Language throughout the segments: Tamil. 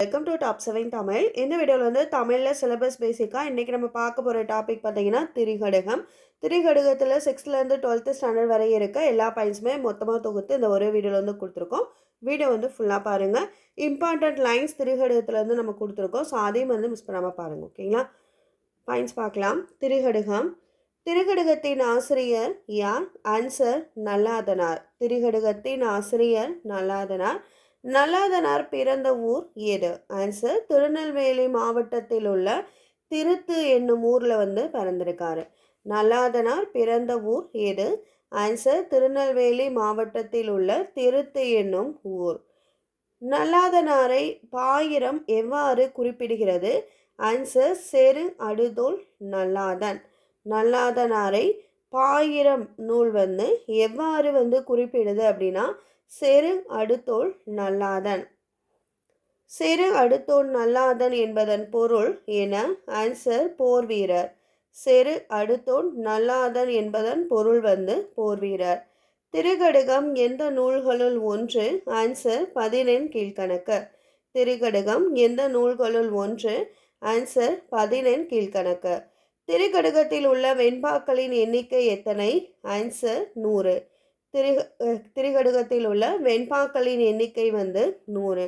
Welcome to top seven Tamil இந்த வீடியோவில் வந்து தமிழில் சிலபஸ் பேசிக்காக இன்றைக்கி நம்ம பார்க்க போகிற டாபிக் பார்த்தீங்கன்னா திரிகடுகம். திரிகடுகத்தில் சிக்ஸ்த்லேருந்து டுவெல்த்து ஸ்டாண்டர்ட் வரை இருக்க எல்லா பாயிண்ட்ஸுமே மொத்தமாக தொகுத்து இந்த ஒரே வீடியோவில் வந்து கொடுத்துருக்கோம். வீடியோ வந்து ஃபுல்லாக பாருங்கள் இம்பார்ட்டண்ட் லைன்ஸ் திரிகடுகத்துலேருந்து வந்து நம்ம கொடுத்துருக்கோம். ஸோ அதையும் வந்து மிஸ் பண்ணாமல் பாருங்கள் ஓகேங்களா பாயிண்ட்ஸ் பார்க்கலாம். திரிகடுகம். திரிகடுகத்தின் ஆசிரியர் யார்? ஆன்சர் நல்லாதனார். திரிகடுகத்தின் ஆசிரியர் நல்லாதனார். நல்லாதனார் பிறந்த ஊர் எது? ஆன்சர் திருநெல்வேலி மாவட்டத்தில் உள்ள திருத்து என்னும் ஊரில் வந்து பிறந்திருக்காரு. நல்லாதனார் பிறந்த ஊர் எது? ஆன்சர் திருநெல்வேலி மாவட்டத்தில் உள்ள திருத்து என்னும் ஊர். நல்லாதனாரை பாயிரம் எவ்வாறு குறிப்பிடுகிறது? ஆன்சர் செரு அடுதோல் நல்லாதன். நல்லாதனாரை பாயிரம் நூல் வந்து எவ்வாறு வந்து குறிப்பிடுது அப்படின்னா செரு அடுத்தோள் நல்லாதன். செரு அடுத்தோள் நல்லாதன் என்பதன் பொருள் என ஆன்சர் போர் வீரர். செரு அடுத்தோன் நல்லாதன் என்பதன் பொருள் வந்து போர் வீரர். திருகடுகம் எந்த நூல்களுள் ஒன்று? ஆன்சர் பதினெண் கீழ்கணக்கு. திருகடுகம் எந்த நூல்களுள் ஒன்று? ஆன்சர் பதினெண் கீழ்கணக்கு. திருக்கடுகத்தில் உள்ள வெண்பாக்களின் எண்ணிக்கை எத்தனை? ஆன்சர் நூறு. திரி திரிகடுகத்தில் உள்ள வெண்பாக்களின் எண்ணிக்கை வந்து நூறு.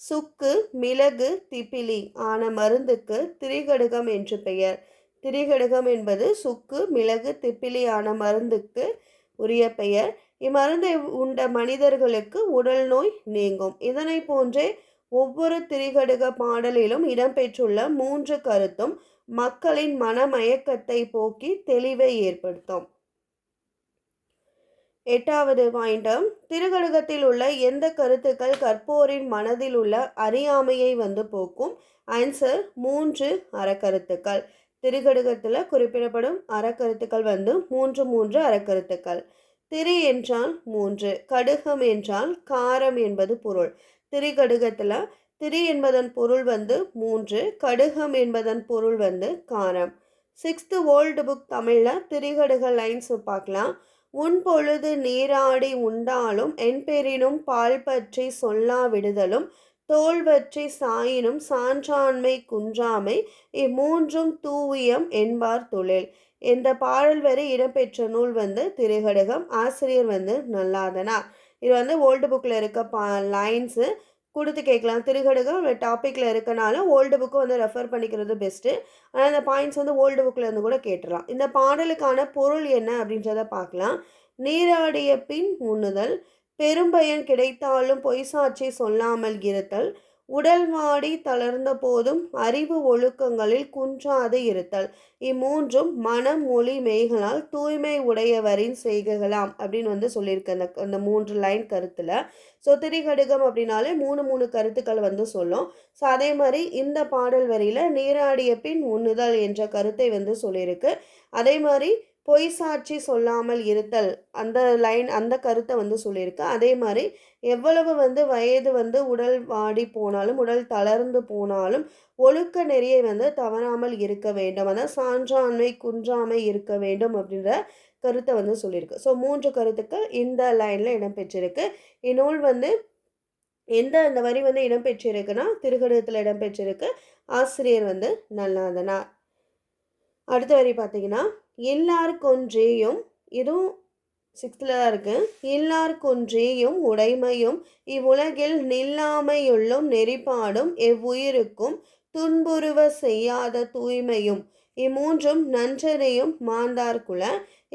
சுக்கு மிளகு திப்பிலி ஆன மருந்துக்கு திரிகடுகம் என்று பெயர். திரிகடுகம் என்பது சுக்கு மிளகு திப்பிலி ஆன மருந்துக்கு உரிய பெயர். இம்மருந்தை உண்ட மனிதர்களுக்கு உடல் நோய் நீங்கும். இதனை போன்றே ஒவ்வொரு திரிகடுக பாடலிலும் இடம்பெற்றுள்ள மூன்று கருத்தும் மக்களின் மனமயக்கத்தை போக்கி தெளிவை ஏற்படுத்தும். எட்டாவது பாயிண்டம். திருகடுகத்தில் உள்ள எந்த கருத்துக்கள் கற்போரின் மனதில் உள்ள அறியாமையை வந்து போக்கும்? ஆன்சர் மூன்று அறக்கருத்துக்கள். திருகடுகத்தில் குறிப்பிடப்படும் அறக்கருத்துக்கள் வந்து மூன்று மூன்று அறக்கருத்துக்கள். திரு என்றால் மூன்று கடுகம் என்றால் காரம் என்பது பொருள். திரிகடுகத்தில் திரி என்பதன் பொருள் வந்து மூன்று கடுகம் என்பதன் பொருள் வந்து காரம். சிக்ஸ்த்து ஓல்டு புக் தமிழில் திரிகடுக லைன்ஸ் பார்க்கலாம். உன் பொழுது நீராடி உண்டாலும் என்பெரினும் பால் பற்றி சொல்லாவிடுதலும் தோல் பற்றி சாயினும் சான்றாண்மை குன்றாமை இம்மூன்றும் தூவியம் என்பார் தொழில். இந்த பாடல் வரை இடம்பெற்ற நூல் வந்து திரைகடகம். ஆசிரியர் வந்து நல்லாதனா இது வந்து ஓல்டு புக்கில் இருக்க பா லைன்ஸு கொடுத்து கேட்கலாம். திருகடுகம் டாப்பிக்கில் இருக்கனால ஓல்டு புக்கு வந்து ரெஃபர் பண்ணிக்கிறது பெஸ்ட்டு ஆனால் இந்த பாயிண்ட்ஸ் வந்து ஓல்டு புக்கில் இருந்து கூட கேட்டுடலாம் இந்த பாடலுக்கான பொருள் என்ன அப்படின்றத பார்க்கலாம். நீராடிய பின் உண்ணுதல் பெரும்பயன் கிடைத்தாலும் பொய் சாட்சி சொல்லாமல் இருத்தல் உடல் வாடி தளர்ந்த போதும் அறிவு ஒழுக்கங்களில் குன்றாது இருத்தல். இம்மூன்றும் மனம் மொழி மெய்களால் தூய்மை உடையவரின் செய்கலாம் அப்படின்னு வந்து சொல்லியிருக்கு அந்த அந்த மூன்று லைன் கருத்தில். ஸோ திரிகடுகம் அப்படின்னாலே மூணு மூணு கருத்துக்கள் வந்து சொல்லும். ஸோ அதே மாதிரி இந்த பாடல் வரியில் நீராடிய பின் உண்ணுதல் என்ற கருத்தை வந்து சொல்லியிருக்கு. அதே மாதிரி பொய் சாட்சி சொல்லாமல் இருத்தல். அந்த லைன் அந்த கருத்தை வந்து சொல்லியிருக்கு. அதே மாதிரி எவ்வளவு வந்து வயது வந்து உடல் வாடி போனாலும் உடல் தளர்ந்து போனாலும் ஒழுக்க நெறியை வந்து தவறாமல் இருக்க வேண்டும். அதான் சான்றாண்மை குன்றாமை இருக்க வேண்டும் அப்படின்ற கருத்தை வந்து சொல்லியிருக்கு. ஸோ மூன்று கருத்துக்கள் இந்த லைனில் இடம்பெற்றிருக்கு இந்நூல் வந்து எந்த அந்த வரி வந்து இடம்பெற்றிருக்குன்னா திருகடத்தில் இடம்பெற்றிருக்கு ஆசிரியர் வந்து நல்லாதனா அடுத்த வரி பார்த்தீங்கன்னா எல்லாருக்கொன்றேயும் இதுவும் சிக்ஸ்த்தில் தான் இருக்குது எல்லாருக்கொன்றேயும் உடைமையும் இவ்வுலகில் நில்லாமையுள்ளும் நெறிப்பாடும் எவ்வுயிருக்கும் துன்புறுவ செய்யாத தூய்மையும் இம்மூன்றும் நன்றனையும் மாந்தார்குல.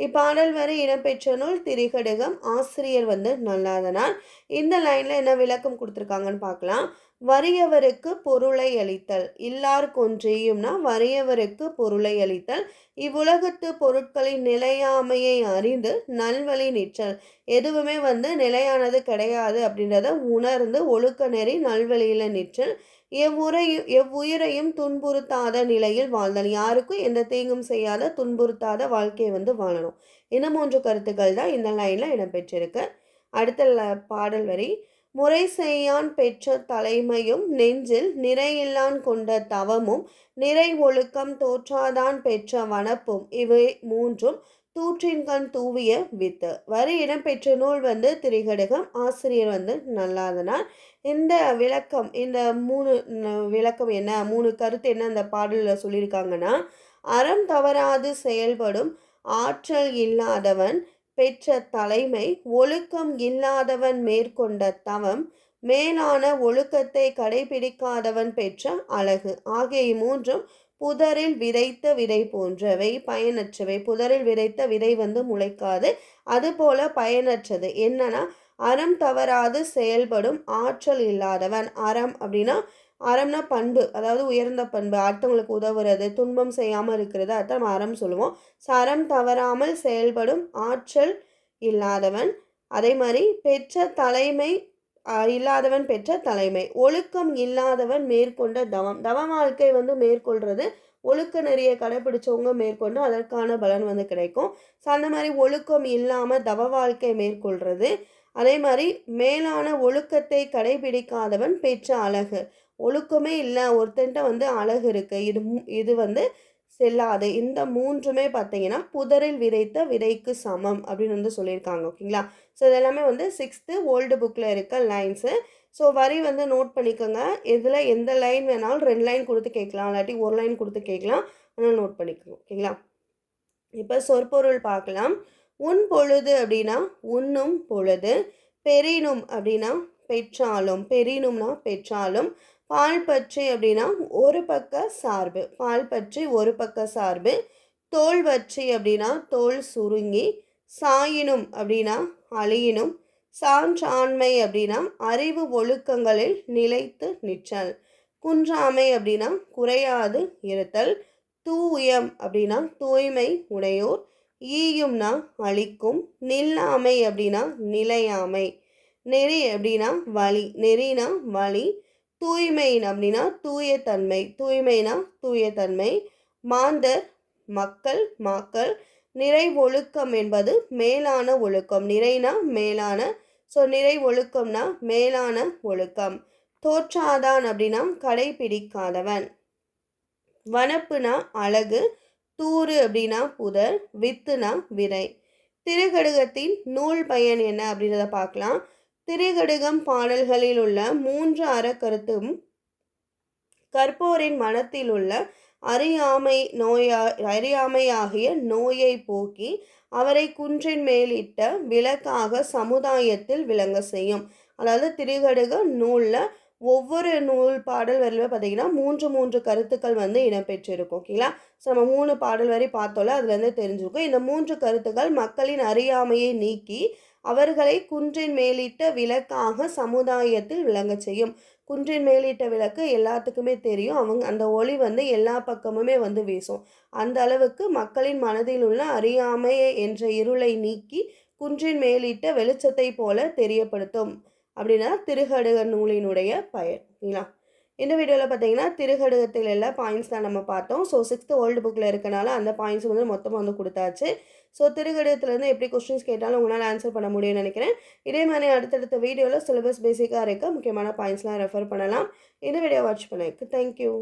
இப்பாடல் வரை இடம்பெற்ற நூல் திரிகடுகம் ஆசிரியர் வந்து நல்லாதனார். இந்த லைனில் என்ன விளக்கம் கொடுத்துருக்காங்கன்னு பார்க்கலாம். வறியவருக்கு பொருளை அளித்தல். இல்லார் கொன்றியும்னா வறியவருக்கு பொருளை அளித்தல். இவ்வுலகத்து பொருட்களின் நிலையாமையை அறிந்து நல்வழி நிற்றல். எதுவுமே வந்து நிலையானது கிடையாது அப்படின்றத உணர்ந்து ஒழுக்க நெறி நல்வழியில் நிற்றல். எவ்வுரையும் எவ்வுயிரையும் துன்புறுத்தாத நிலையில் வாழ்தல். யாருக்கும் எந்த தீங்கும் செய்யாத துன்புறுத்தாத வாழ்க்கையை வந்து வாழணும். இந்த மூன்று கருத்துக்கள் தான் இந்த லைனில் இடம்பெற்றிருக்கு. அடுத்த பாடல் வரி. முறை செய்யான் பெற்ற தலைமையும் நெஞ்சில் நிறையில்லான் கொண்ட தவமும் நிறை ஒழுக்கம் தோற்றாதான் பெற்ற வனப்பும் இவை மூன்றும் தூற்றின் கண் தூவிய வித்து. வரி இடம்பெற்ற நூல் வந்து திரிகடுகம் ஆசிரியர் வந்து நல்லாதனார். இந்த விளக்கம் இந்த மூணு விளக்கம் என்ன மூணு கருத்து என்ன அந்த பாடலில் சொல்லியிருக்காங்கன்னா அறம் தவறாது செயல்படும் ஆற்றல் இல்லாதவன் பெற்ற தலைமை ஒழுக்கம் இல்லாதவன் மேற்கொண்ட தவம் மேலான ஒழுக்கத்தை கடைபிடிக்காதவன் பெற்ற அழகு. ஆகிய மூன்றும் புதரில் விதைத்த விதை போன்றவை. பயனற்றவை. புதரில் விதைத்த விதை வந்து முளைக்காது. அதுபோல பயனற்றது. என்னன்னா அறம் தவறாது செயல்படும் ஆற்றல் இல்லாதவன். அறம் அப்படின்னா அறம்னா பண்பு அதாவது உயர்ந்த பண்பு அடுத்தவங்களுக்கு உதவுறது துன்பம் செய்யாமல் இருக்கிறது அதான் நம்ம அறம் சொல்லுவோம். சரம் தவறாமல் செயல்படும் ஆற்றல் இல்லாதவன் அதே மாதிரி பெற்ற தலைமை இல்லாதவன் பெற்ற தலைமை ஒழுக்கம் இல்லாதவன் மேற்கொண்ட தவம். தவ வாழ்க்கை வந்து மேற்கொள்கிறது ஒழுக்க நெறிய கடைபிடிச்சவங்க மேற்கொண்டு அதற்கான பலன் வந்து கிடைக்கும். ஸோ அந்த மாதிரி ஒழுக்கம் இல்லாமல் தவ வாழ்க்கை மேற்கொள்கிறது அதே மாதிரி மேலான ஒழுக்கத்தை கடைபிடிக்காதவன் பெற்ற அழகு. ஒழுக்கமே இல்லை. ஒருத்தன்ட்ட வந்து அழகு இருக்குது இது இது வந்து செல்லாது. இந்த மூன்றுமே பார்த்தீங்கன்னா புதரில் விதைத்த விதைக்கு சமம் அப்படின்னு வந்து சொல்லியிருக்காங்க. ஓகேங்களா? ஸோ இதெல்லாமே வந்து சிக்ஸ்த்து ஓல்டு புக்கில் இருக்க லைன்ஸு ஸோ வரி வந்து நோட் பண்ணிக்கோங்க. இதில் எந்த லைன் வேணாலும் ரெண்டு லைன் கொடுத்து கேட்கலாம். இல்லாட்டி ஒரு லைன் கொடுத்து கேட்கலாம். ஆனால் நோட் பண்ணிக்கோங்க. ஓகேங்களா? இப்போ சொற்பொருள் பார்க்கலாம். உன் பொழுது அப்படின்னா உண்ணும் பொழுது பெரினும் அப்படின்னா பெற்றாலும் பெரினும்னா பெற்றாலும் பால் பற்றி அப்படின்னா ஒரு பக்க சார்பு. பால் பற்றி ஒரு பக்க சார்பு. தோல் வற்றி அப்படின்னா தோல் சுருங்கி சாயினும் அப்படின்னா அழியினும் சான்றாண்மை அப்படின்னா அறிவு ஒழுக்கங்களில் நிலைத்து நிற்றல். குன்றாமை அப்படின்னா குறையாது இருத்தல். தூயம் அப்படின்னா தூய்மை உடையோர். ஈயும்னா அழிக்கும். நில்லாமை அப்படின்னா நிலையாமை. நெறி அப்படின்னா வழி நெறினா வழி தூய்மையின் அப்படின்னா தூய தன்மை தூய்மைனா தூய தன்மை மாந்தர் மக்கள் மாக்கள். நிறை ஒழுக்கம் என்பது மேலான ஒழுக்கம். நிறைனா மேலான. ஸோ நிறை ஒழுக்கம்னா மேலான ஒழுக்கம். தோற்றாதான் அப்படின்னா கடைபிடிக்காதவன். வனப்புனா அழகு தூறு அப்படின்னா புதர் வித்துனா விரை திருகடுகத்தின் நூல் பயன் என்ன அப்படின்றத பார்க்கலாம். திரிகடுகம் பாடல்களில் உள்ள மூன்று அறக்கருத்தும் கற்போரின் மனத்தில் உள்ள அறியாமை நோயா அறியாமையாகிய நோயை போக்கி அவரை குன்றின் மேலிட்ட விளக்காக சமுதாயத்தில் விளங்க செய்யும். அதாவது திரிகடுக நூலில் ஒவ்வொரு நூல் பாடல் வரியில் பார்த்தீங்கன்னா மூன்று மூன்று கருத்துக்கள் வந்து இடம்பெற்றிருக்கும். ஓகேங்களா? ஸோ நம்ம மூணு பாடல் வரி பார்த்தோம்ல அதுலேருந்து தெரிஞ்சிருக்கும். இந்த மூன்று கருத்துக்கள் மக்களின் அறியாமையை நீக்கி அவர்களை குன்றின் மேலிட்ட விளக்காக சமுதாயத்தில் விளங்க செய்யும். குன்றின் மேலிட்ட விளக்கு எல்லாத்துக்குமே தெரியும். அவங்க அந்த ஒளி வந்து எல்லா பக்கமுமே வந்து வீசும். அந்த அளவுக்கு மக்களின் மனதில் உள்ள அறியாமை என்ற இருளை நீக்கி குன்றின் மேலிட்ட வெளிச்சத்தை போல தெரியப்படுத்தும். அப்படின்னா திருகடுக நூலினுடைய பயன். இந்த வீடியோவில் பார்த்தீங்கன்னா திருகடுகத்தில் எல்லா பாயிண்ட்ஸ் தான் நம்ம பார்த்தோம். ஸோ சிக்ஸ்த்து ஓல்டு புக்கில் இருக்கனால அந்த பாயிண்ட்ஸ் வந்து மொத்தமாக வந்து கொடுத்தாச்சு. ஸோ திருகடுகத்துலேருந்து எப்படி கொஸ்டின்ஸ் கேட்டாலும் உங்களால் ஆன்சர் பண்ண முடியும்னு நினைக்கிறேன். இதே மாதிரி அடுத்தடுத்த வீடியோவில் சிலபஸ் பேசிக்காக இருக்க முக்கியமான பாயிண்ட்ஸ்லாம் ரெஃபர் பண்ணலாம். இந்த வீடியோ வாட்ச் பண்ணதுக்கு தேங்க்யூ